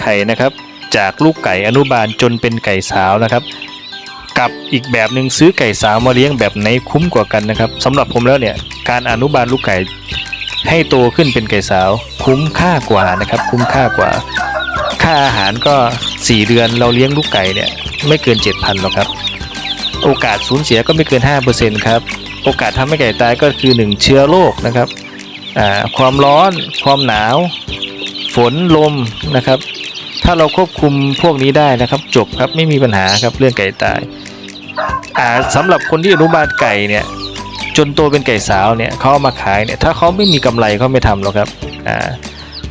ไข่นะครับ จากลูกไก่อนุบาลจนเป็นไก่สาวนะครับ กับอีกแบบหนึ่งซื้อไก่สาวมาเลี้ยงแบบไหนคุ้มกว่ากันนะครับสำหรับผมแล้วเนี่ยการอนุบาลลูกไก่ให้โตขึ้นเป็นไก่สาว คุ้มค่ากว่านะครับ คุ้มค่ากว่า ค่าอาหารก็ 4 เดือนเราเลี้ยงลูกไก่เนี่ยไม่เกิน 7,000หรอกครับ โอกาสสูญเสียก็ไม่เกิน 5%ครับโอกาสทำให้ไก่ตายก็คือ 1 เชื้อโรคนะครับอ่าความร้อน ความหนาว ฝนลมนะครับ ถ้าเราควบคุมพวกนี้ได้นะครับจบครับไม่มีปัญหาครับเรื่องไก่ตายอ่าสำหรับคนที่อนุบาลไก่เนี่ยจนโตเป็นไก่สาวเนี่ยเขาเอามาขายเนี่ยถ้าเขาไม่มีกำไรเขาไม่ทำหรอกครับอ่า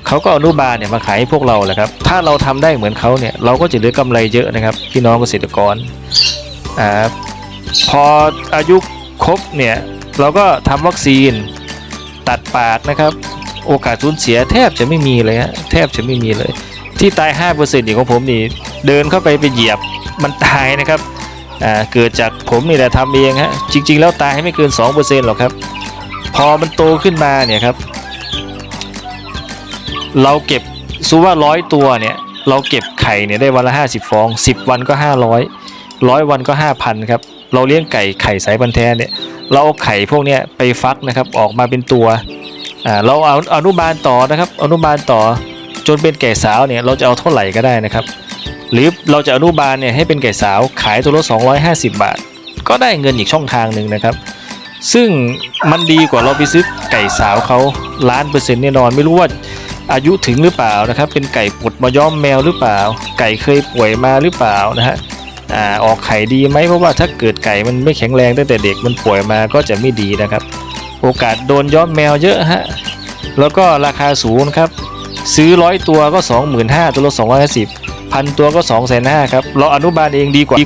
เขาก็อนุบาลเนี่ยมาขายให้พวกเราแหละครับถ้าเราทำได้เหมือนเขาเนี่ยเราก็จะเหลือกำไรเยอะนะครับพี่น้องเกษตรกรอ่าพออายุครบเนี่ยเราก็ทำวัคซีนตัดปากนะครับ โอกาสสูญเสียแทบจะไม่มีเลยฮะแทบจะไม่มีเลย ที่ตาย5%นี่ของผมนี่เดินเข้าไปไปเหยียบมันตายนะครับเกิดจากผมนี่แหละทำเองฮะจริง ๆ แล้วตายให้ไม่เกิน 2%หรอกครับ พอมันโตขึ้นมาเนี่ยครับ เราเก็บซูว่าร้อยตัวเนี่ยเราเก็บไข่เนี่ยได้วันละ 50 ฟอง 10 วันก็ 500ร้อยวันก็ 5,000ครับเราเลี้ยงไก่ไข่สายพันธุ์แท้เนี่ยเราเอาไข่พวกเนี้ยไปฟักนะครับออกมาเป็นตัวอ่าเราเอาอนุบาลต่อนะครับอนุบาลต่อ จนเป็นไก่สาวเนี่ยเราจะเอาเท่าไหร่ก็ได้นะครับ หรือเราจะอนุบาลเนี่ยให้เป็นไก่สาวขายตัวละ250 บาท ก็ได้เงินอีกช่องทางหนึ่งนะครับ ซึ่งมันดีกว่าเราไปซื้อไก่สาวเขาล้านเปอร์เซ็นต์แน่นอนไม่รู้ว่าอายุถึงหรือเปล่านะครับ เป็นไก่ปลดมาย้อมแมวหรือเปล่า ไก่เคยป่วยมาหรือเปล่านะฮะอ่าออกไข่ดีไหมเพราะว่าถ้าเกิดไก่มันไม่แข็งแรงตั้งแต่เด็กมันป่วยมาก็จะไม่ดีนะครับ โอกาสโดนย้อมแมวเยอะฮะแล้วก็ราคาสูงครับ ซื้อร้อยตัวก็สองหมื่นห้าตัวละสองร้อยห้าสิบพันตัวก็สองแสนห้าครับ เราอนุบาลเองดีกว่า